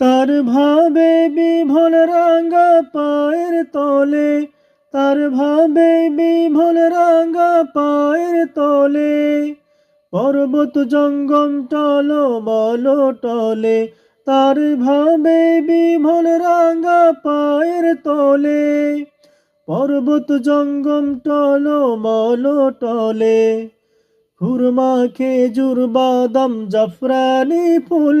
তার ভাবে বিভোল রাঙ্গা পায়ের তলে, তার ভাবে বিভোল রাঙ্গা পায়ের তলে, পর্বত জঙ্গম টলো বলো টলে, তার ভাবে বিভোল রাঙ্গা পায়ের তলে, পর্বত জঙ্গম টলো বলো টলে, খুরমা, খেজুর, বাদাম, জাফরানি ফুল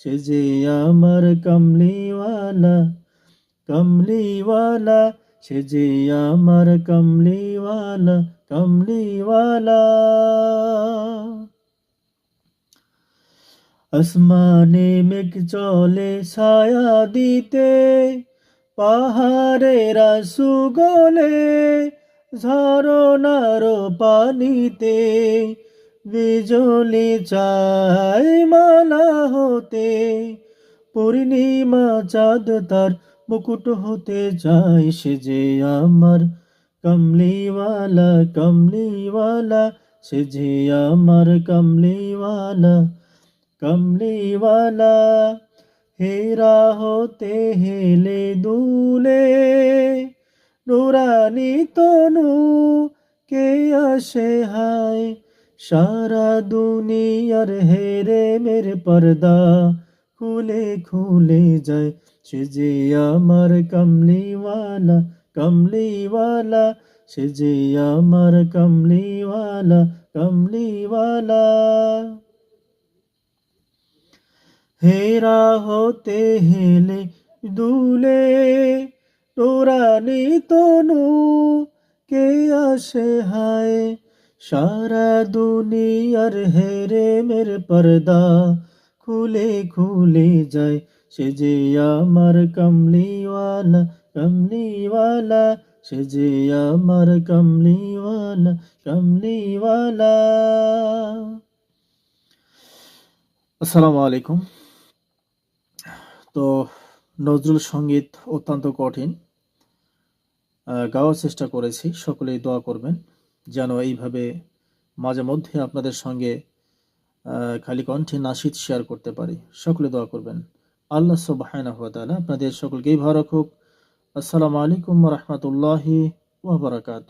সে যে আমার কমলিওয়ালা কমলিওয়ালা সে যে আমার কমলিওয়ালা কমলিওয়ালা আসমানে মেঘ চলে ছায়া দিতে পাহাড়েরা সুগলে ঝরনার পানিতে বিজলি চাই মালা হতে, পূর্ণিমা চাঁদ তার মুকুট হতে চাই সে যে আমার কমলিওয়ালা কমলিওয়ালা, সে যে আমার কমলিওয়ালা কমলিওয়ালা। হেরা হতে হেলে দুলে, নুরানি তনু, কে আসে হায়? সারা দুনিয়ার হেরে মেরে পর্দা খুলে খুলে যায়। সে যে আমার কমলিওয়ালা কমলিওয়ালা, সে যে আমার কমলিওয়ালা কমলিওয়ালা। হেরা হতে হেলে দুলে তোরানি তনু, কে আসে হায় সারা দুনিয়ার হেরে মের পর্দা খুলে খুলে যায়। সে যে আমার কমলিওয়ালা কমলিওয়ালা, সে যে আমার কমলিওয়ালা কমলিওয়ালা। আসসালামু আলাইকুম। তো নজরুল সংগীত অত্যন্ত কঠিন। গাওয়ার চেষ্টা করেছি, সকলেই দোয়া করবেন। যেন এইভাবে মাঝে মধ্যে আপনাদের সঙ্গে খালি কণ্ঠে নাসিদ শেয়ার করতে পারি। সকলে দোয়া করবেন। আল্লাহ সুবহানাহু ওয়া তাআলা আপনাদের সকলকেই ভালো রাখুক। আসসালামু আলাইকুম রহমতুল্লাহি ওবরাকাত